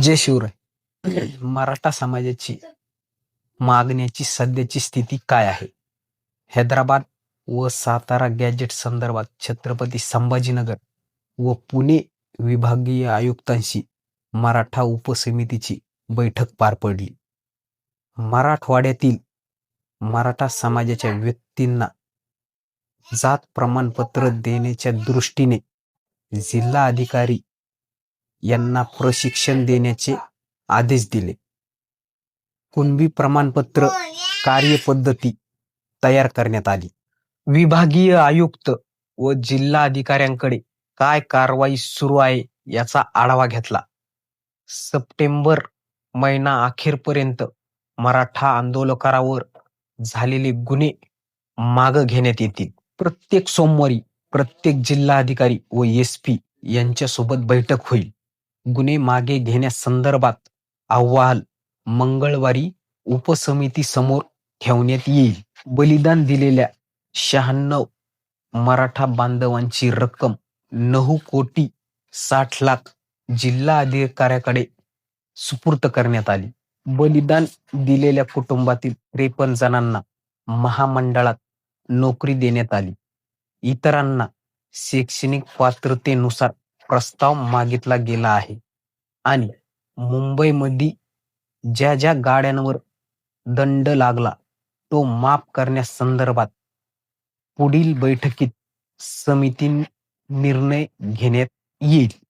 जय शिवराय. मराठा समाजाची मागण्याची सध्याची स्थिती काय आहे? हैदराबाद व सातारा गॅजेट संदर्भात छत्रपती संभाजीनगर व पुणे विभागीय आयुक्तांशी मराठा उपसमितीची बैठक पार पडली. मराठवाड्यातील मराठा समाजाच्या व्यक्तींना जात प्रमाणपत्र देण्याच्या दृष्टीने जिल्हा अधिकारी यांना प्रशिक्षण देण्याचे आदेश दिले. कुणबी प्रमाणपत्र कार्यपद्धती तयार करण्यात आली. विभागीय आयुक्त व जिल्हा अधिकाऱ्यांकडे काय कारवाई सुरू आहे याचा आढावा घेतला. सप्टेंबर महिना अखेरपर्यंत मराठा आंदोलकांवर झालेले गुन्हे माग घेण्यात येतील. प्रत्येक सोमवारी प्रत्येक जिल्हाधिकारी व एस पी यांच्यासोबत बैठक होईल. गुन्हे मागे घेण्यासंदर्भात अहवाल मंगळवारी उपसमिती समोर ठेवण्यात येईल. बलिदान दिलेल्या शहाण्णव मराठा बांधवांची रक्कम नऊ कोटी साठ लाख जिल्हा अधिकाऱ्याकडे सुपूर्त करण्यात आली. बलिदान दिलेल्या कुटुंबातील त्रेपन्न जणांना महामंडळात नोकरी देण्यात आली. इतरांना शैक्षणिक पात्रतेनुसार प्रस्ताव मागितला गेला आहे. आणि मुंबईमध्ये ज्या ज्या गाड्यांवर दंड लागला तो माफ करण्यासंदर्भात पुढील बैठकीत समिती निर्णय घेण्यात येईल.